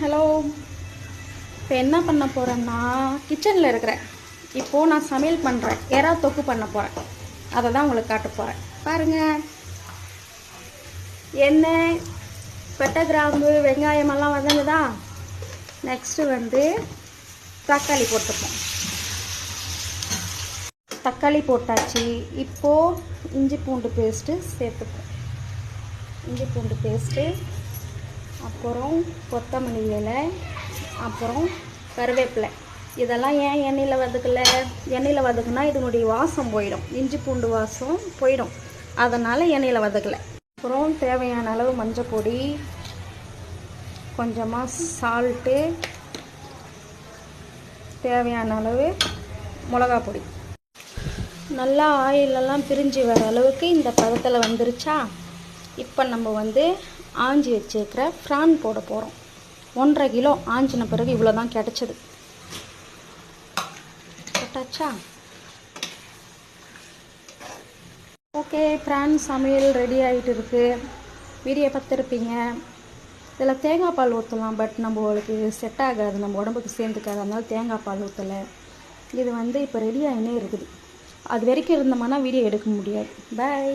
Hello. இப்போ என்ன பண்ண போகிறேன்னா கிச்சனில் இருக்கிறேன். இப்போது நான் சமையல் பண்ணுறேன் எறா தொக்கு பண்ண போகிறேன் அதை தான் உங்களுக்கு காட்ட போகிறேன் பாருங்கள் எண்ணெய் பட்டை கிராம்பு வெங்காயமெல்லாம் வதங்குதா? நெக்ஸ்ட்டு வந்து தக்காளி போட்டுப்போம். தக்காளி போட்டாச்சு. இப்போது இஞ்சி பூண்டு பேஸ்ட்டு சேர்த்துப்போம். இஞ்சி பூண்டு பேஸ்ட்டு அப்புறம் கொத்தமல்லி இலை அப்புறம் கருவேப்பிலை. இதெல்லாம் ஏன் எண்ணெயில் வதக்கல? எண்ணெயில் வதக்குனா இதனுடைய வாசம் போயிடும். இஞ்சி பூண்டு வாசம் போயிடும். அதனால் எண்ணெயில் வதக்கலை. அப்புறம் தேவையான அளவு மஞ்சள் பொடி கொஞ்சமாக சால்ட்டு தேவையான அளவு மிளகா பொடி. நல்லா ஆயிலெல்லாம் பிரிஞ்சு வர அளவுக்கு இந்த பதத்தில் வந்துருச்சா? இப்போ நம்ம வந்து ஆஞ்சி வச்சுருக்கிற ஃப்ரான் போட போகிறோம் ஒன்றரை கிலோ ஆஞ்சின பிறகு இவ்வளோ தான் கிடச்சிது. போட்டாச்சா? ஓகே பிரான் சமையல் ரெடி ஆகிட்டு இருக்குது வீடியோ பார்த்துருப்பீங்க. இதில் தேங்காய் பால் ஊற்றலாம் பட் நம்மளுக்கு செட் ஆகாது நம்ம உடம்புக்கு சேர்ந்துக்காது. அதனால தேங்காய் பால் ஊற்றலை இது வந்து இப்போ ரெடி ஆகினே இருக்குது. அது வரைக்கும் இருந்தோம்னா வீடியோ எடுக்க முடியாது. பாய்